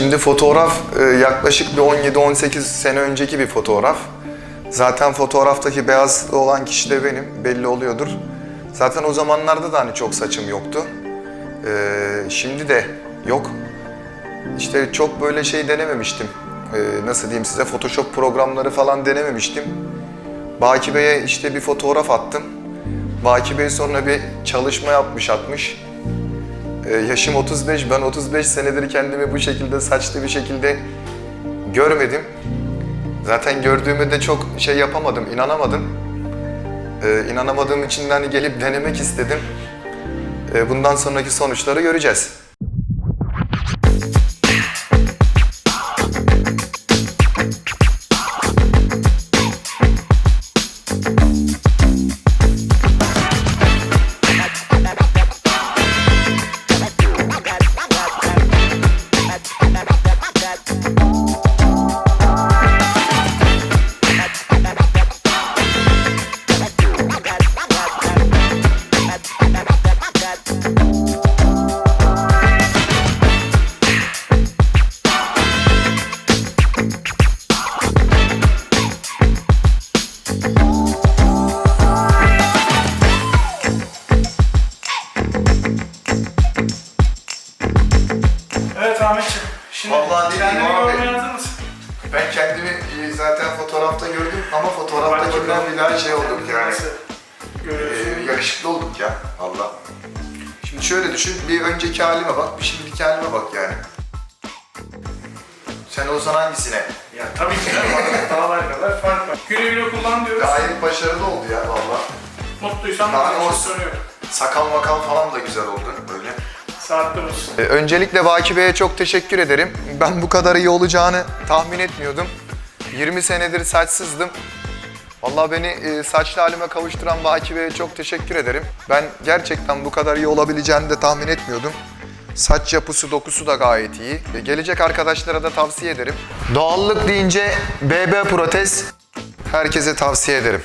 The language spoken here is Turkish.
Şimdi fotoğraf e, yaklaşık bir 17-18 sene önceki bir fotoğraf. Zaten fotoğraftaki beyaz olan kişi de benim, belli oluyordur. Zaten o zamanlarda da hani çok saçım yoktu. Ee, şimdi de yok. İşte çok böyle şey denememiştim. Ee, nasıl diyeyim size, Photoshop programları falan denememiştim. Baki Bey'e işte bir fotoğraf attım. Baki Bey sonra bir çalışma yapmış atmış. Ee, yaşım 35, ben 35 senedir kendimi bu şekilde saçlı bir şekilde görmedim. Zaten gördüğüme de çok şey yapamadım, inanamadım. Ee, inanamadığım için de hani gelip denemek istedim. Ee, bundan sonraki sonuçları göreceğiz. Ahmetciğim. Şimdi Vallahi dediğim kendini abi. görmeye hazır mısın? Ben kendimi e, zaten fotoğrafta gördüm ama fotoğraftakinden bir daha şey olduk yani. Nasıl görüyorsun? Ee, yakışıklı olduk ya Allah. Şimdi şöyle düşün, bir önceki halime bak, bir şimdiki halime bak yani. Sen olsan hangisine? Ya tabii ki de var. dağlar kadar fark var. Güle güle kullan diyoruz. Gayet başarılı oldu ya valla. Mutluysan Daha bana bir şey. Sakal makal falan da güzel oldu böyle. Saatli olsun. Ee, Öncelikle Vaki Bey'e çok teşekkür ederim. Ben bu kadar iyi olacağını tahmin etmiyordum. 20 senedir saçsızdım. Vallahi beni e, saçlı halime kavuşturan Vaki Bey'e çok teşekkür ederim. Ben gerçekten bu kadar iyi olabileceğini de tahmin etmiyordum. Saç yapısı, dokusu da gayet iyi. E, Gelecek arkadaşlara da tavsiye ederim. Doğallık deyince BB Protez herkese tavsiye ederim.